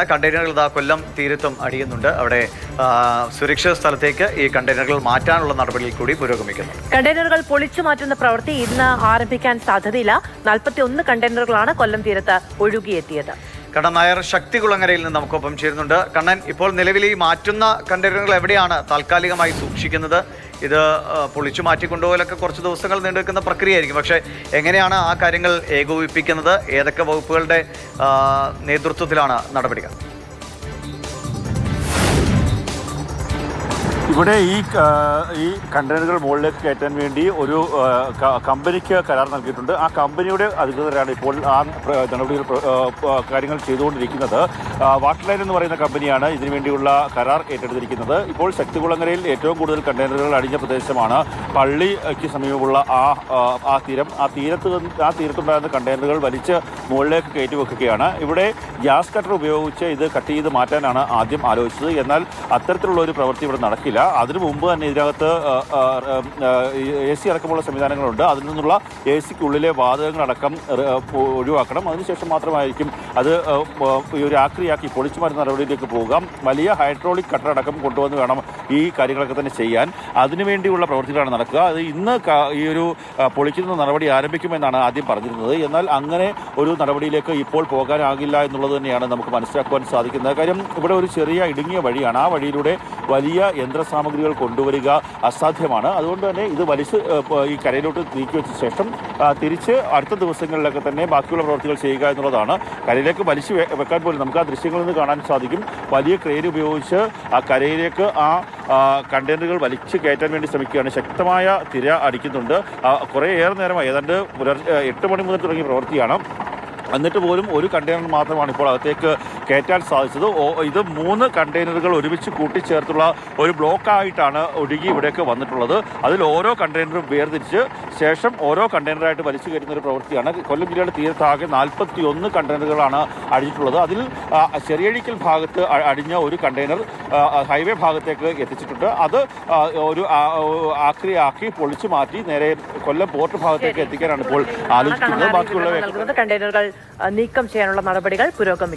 കണ്ടെയ്നറുകൾ ഇതാ കൊല്ലം തീരത്തും അടിയുന്നുണ്ട്. അവിടെ സുരക്ഷിത സ്ഥലത്തേക്ക് ഈ കണ്ടെയ്നറുകൾ മാറ്റാനുള്ള നടപടിയിൽ കൂടി പുരോഗമിക്കുന്നു കണ്ടെയ്നറുകൾ പൊളിച്ചു മാറ്റുന്ന പ്രവൃത്തി ഇന്ന് ആരംഭിക്കാൻ സാധ്യതയില്ല. നാൽപ്പത്തി ഒന്ന് കണ്ടെയ്നറുകളാണ് കൊല്ലം തീരത്ത് ഒഴുകിയെത്തിയത്. കണ്ണൻ നായർ ശക്തികുളങ്ങരയിൽ നിന്ന് നമുക്കൊപ്പം ചേരുന്നുണ്ട്. കണ്ണൻ ഇപ്പോൾ നിലവിൽ ഈ മാറ്റുന്ന കണ്ടെയ്നറുകൾ എവിടെയാണ് താൽക്കാലികമായി സൂക്ഷിക്കുന്നത്? ഇത് പൊളിച്ചു മാറ്റിക്കൊണ്ടുപോകലൊക്കെ കുറച്ച് ദിവസങ്ങൾ നീണ്ടുനിൽക്കുന്ന പ്രക്രിയയായിരിക്കും. പക്ഷേ എങ്ങനെയാണ് ആ കാര്യങ്ങൾ ഏകോപിപ്പിക്കുന്നത്? ഏതൊക്കെ വകുപ്പുകളുടെ നേതൃത്വത്തിലാണ് നടപടികൾ? ഇവിടെ ഈ ഈ കണ്ടെയ്നറുകൾ മുകളിലേക്ക് കയറ്റാൻ വേണ്ടി ഒരു കമ്പനിക്ക് കരാർ നൽകിയിട്ടുണ്ട്. ആ കമ്പനിയുടെ അധികൃതരാണ് ഇപ്പോൾ ആ നടപടികൾ കാര്യങ്ങൾ ചെയ്തുകൊണ്ടിരിക്കുന്നത്. വാട്ടർലൈൻ വാട്ടർ ലൈൻ എന്ന് പറയുന്ന കമ്പനിയാണ് ഇതിനു വേണ്ടിയുള്ള കരാർ ഏറ്റെടുത്തിരിക്കുന്നത്. ഇപ്പോൾ ശക്തികുളങ്ങരയിൽ ഏറ്റവും കൂടുതൽ കണ്ടെയ്നറുകൾ അടിഞ്ഞ പ്രദേശമാണ് പള്ളിക്ക് സമീപമുള്ള ആ, ആ തീരം. ആ തീരത്ത് ആ തീരത്തുണ്ടായിരുന്ന കണ്ടെയ്നറുകൾ വലിച്ച് മുകളിലേക്ക് കയറ്റി വെക്കുകയാണ്. ഇവിടെ ഗ്യാസ് കട്ടർ ഉപയോഗിച്ച് ഇത് കട്ട് ചെയ്ത് മാറ്റാനാണ് ആദ്യം ആലോചിച്ചത്. എന്നാൽ അത്തരത്തിലുള്ള ഒരു പ്രവൃത്തി ഇവിടെ നടക്കില്ല. അതിനു മുമ്പ് തന്നെ ഇതിനകത്ത് എ സി അടക്കമുള്ള സംവിധാനങ്ങളുണ്ട്. അതിൽ നിന്നുള്ള എ സിക്കുള്ളിലെ വാതകങ്ങളടക്കം ഒഴിവാക്കണം. അതിനുശേഷം മാത്രമായിരിക്കും അത് ഒരു ആക്രിയാക്കി പൊളിച്ചു മരുന്ന നടപടിയിലേക്ക് പോകാം. വലിയ ഹൈഡ്രോളിക് കട്ടറടക്കം കൊണ്ടുവന്ന് വേണം ഈ കാര്യങ്ങളൊക്കെ തന്നെ ചെയ്യാൻ. അതിനുവേണ്ടിയുള്ള പ്രവൃത്തികളാണ് നടക്കുക. അത് ഇന്ന് ഈ ഒരു പൊളിക്കുന്ന നടപടി ആരംഭിക്കുമെന്നാണ് ആദ്യം പറഞ്ഞിരുന്നത്. എന്നാൽ അങ്ങനെ ഒരു നടപടിയിലേക്ക് ഇപ്പോൾ പോകാനാകില്ല എന്നുള്ളത് തന്നെയാണ് നമുക്ക് മനസ്സിലാക്കുവാൻ സാധിക്കുന്നത്. കാര്യം ഇവിടെ ഒരു ചെറിയ ഇടുങ്ങിയ വഴിയാണ്. ആ വഴിയിലൂടെ വലിയ യന്ത്രസാമഗ്രികൾ കൊണ്ടുവരിക അസാധ്യമാണ്. അതുകൊണ്ട് തന്നെ ഇത് വലിച്ച് ഈ കരയിലോട്ട് നീക്കി വെച്ച ശേഷം തിരിച്ച് അടുത്ത ദിവസങ്ങളിലൊക്കെ തന്നെ ബാക്കിയുള്ള പ്രവർത്തികൾ ചെയ്യുക എന്നുള്ളതാണ്. കരയിലേക്ക് വലിച്ച് വെക്കാൻ പോലും നമുക്ക് ആ ദൃശ്യങ്ങളിൽ നിന്ന് കാണാൻ സാധിക്കും. വലിയ ക്രെയിൻ ഉപയോഗിച്ച് ആ കരയിലേക്ക് ആ, കണ്ടെയ്നറുകൾ വലിച്ച് കയറ്റാൻ വേണ്ടി ശ്രമിക്കുകയാണ്. ശക്തമായ തിര അടിക്കുന്നുണ്ട്. കുറേ ഏറെ നേരമായി ഏതാണ്ട് പുലർ എട്ട് മണി മുതൽ തുടങ്ങിയ പ്രവൃത്തിയാണ്. എന്നിട്ട് പോലും ഒരു കണ്ടെയ്നർ മാത്രമാണ് ഇപ്പോൾ അകത്തേക്ക് കയറ്റാൻ സാധിച്ചത്. ഇത് മൂന്ന് കണ്ടെയ്നറുകൾ ഒരുമിച്ച് കൂട്ടിച്ചേർത്തുള്ള ഒരു ബ്ലോക്കായിട്ടാണ് ഒഴുകി ഇവിടേക്ക് വന്നിട്ടുള്ളത്. അതിൽ ഓരോ കണ്ടെയ്നറും വേർതിരിച്ച് ശേഷം ഓരോ കണ്ടെയ്നറായിട്ട് വലിച്ചു കയറ്റുന്ന ഒരു പ്രവൃത്തിയാണ്. കൊല്ലം ജില്ലയുടെ തീരത്താകെ നാൽപ്പത്തി ഒന്ന് കണ്ടെയ്നറുകളാണ് അടിഞ്ഞിട്ടുള്ളത് അതിൽ ചെറിയഴിക്കൽ ഭാഗത്ത് അടിഞ്ഞ ഒരു കണ്ടെയ്നർ ഹൈവേ ഭാഗത്തേക്ക് എത്തിച്ചിട്ടുണ്ട്. അത് ഒരു ആക്രിയാക്കി പൊളിച്ചു മാറ്റി നേരെ കൊല്ലം പോർട്ട് ഭാഗത്തേക്ക് എത്തിക്കാനാണ് ഇപ്പോൾ ആലോചിക്കുന്നത്. ബാക്കിയുള്ള കണ്ടെയ്നറുകൾ നീക്കം ചെയ്യാനുള്ള നടപടികൾ പുരോഗമിക്കും